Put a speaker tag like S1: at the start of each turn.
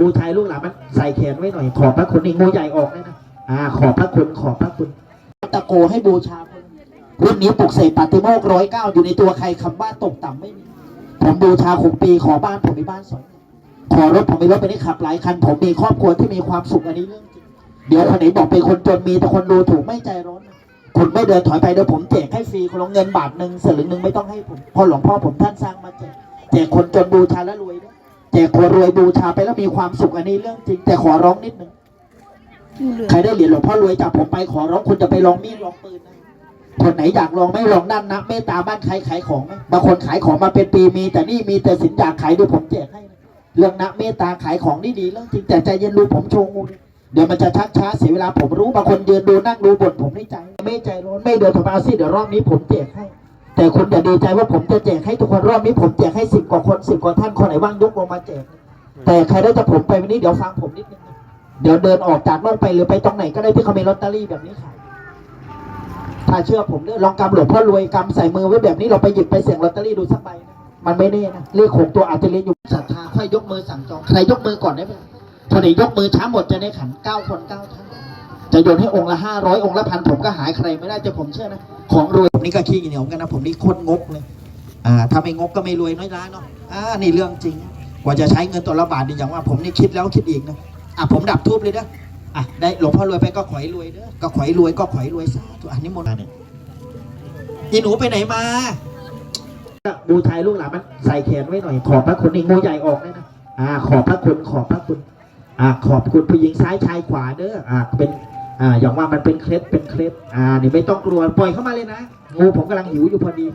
S1: บูชายลูกหลานมันใส่แขนไว้หน่อย ขอบพระคุณนี่งูใหญ่ออกเลยนะอ่า ขอบพระคุณขอบพระคุณตะโกให้บูชารุ่นนี้ปลุกเสกปาติโมกร้อยเก้าอยู่ในตัวใครคำว่าตกต่ำไม่มีผมบูชาหกปี ขอบ้านผมมีบ้านสองขอรถผมมีรถไปได้ขับหลายคัน ผมมีครอบครัวที่มีความสุขอันนี้เรื่องจริงเดี๋ยวคนไหนบอกเป็นคนจนมีแต่คนดูถูกไม่ใจร้อนคุณไม่เดินถอยไปเดี๋ยวผมแจกให้ฟรีคนละเงินบาทหนึ่งสลึงหนึ่งไม่ต้องให้ผมพราะหลวงพ่อผมท่านสร้างมาแจกแจกคนจนบูชาแล้วรวยด้วย จกคนรวยบูชาไปแล้วมีความสุขอันนี้เรื่องจริง แต่ขอร้องนิดนึงใครได้เหรียญหลวงพ่อรวยจากผมไปขอร้องคุณจะไปลองมีดลองปืนนะคนไหนอยากลองไม่ลองด้านนะเมตตาบ้านใครขายของไหมบางคนขายของมาเป็นปีมี แต่นี่มีแต่สินอยากขายด้วยผมแจกให้นะเรื่องนะเมตตาขายของนี่ดีเรื่องจริงแต่ใจเย็นดูผมโชว์งูดิเดี๋ยวมันจะชักช้าเสียเวลาผมรู้บางคนยืนดูนั่งดูบ่นผมไม่ใจ ไม่ใจร้อนไม่เดินถอยมาเอาสิเดี๋ยวรอบนี้ผมแจกให้ แต่คุณอย่าดีใจว่าผมจะแจกให้ทุกคนรอบนี้ผมแจกให้สิบกว่าคนสิบกว่าท่านคนไหนว่างยกลงมาแจก แต่ใครได้จะผมไปวันนี้เดี๋ยวฟังผมนิดนึงนะเดี๋ยวเดินออกจากโลกไปหรือไปตรงไหนก็ได้ที่เขามีลอตเตอรี่แบบนี้ขายถ้าเชื่อผมเนี่ยลองกำหลวงพ่อรวยกำใส่มือไว้แบบนี้เราไปหยิบไปเสี่ยงลอตเตอรี่ดูสักใบนะมันไม่แน่นะเลขหกตัวอาจจะเล่นอยู่ศรัทธาค่อยยกมือสั่งจองใครยกมือก่อนได้ไหมคนไหนยกมือช้าหมดจะได้ขันเก้าคนเก้าท่าน จะโยนให้องค์ละห้าร้อยองค์ละพันผมก็หายใครไม่ได้จะผมเชื่อนะ ของรวยผมนี่ก็ขี้เหนียวกันนะ ผมนี่โคตรงกเลย อ่าถ้าไม่งกก็ไม่รวยน้อยล้านเนาะอ่านี่เรื่องจริง กว่าจะใช้เงินตัวละบาทนี่อย่างว่าผมนี่คิดแล้วคิดอีกนะอะผมดับทูบเลยนะอะได้หลวงพ่อรวยไปก็ขอให้รวยเด้อก็ขอให้รวยก็ขอให้รวยสาธุอันนี้มนต์เนี่ยอีหนูไปไหนมาบูชายลูกหลานมันใส่แขนไว้หน่อย ขอบพระคุณนี่งูใหญ่ออกเลยนะอ่า ขอบพระคุณขอบพระคุณอ่าขอบคุณผู้หญิงซ้ายชายขวาเด้ออ่าเป็น อ่าอย่างว่ามันเป็นเคล็ดเป็นเคล็ดอ่านี่ไม่ต้องกลัวปล่อยเข้ามาเลยนะงูผมกำลังหิวอยู่พอดี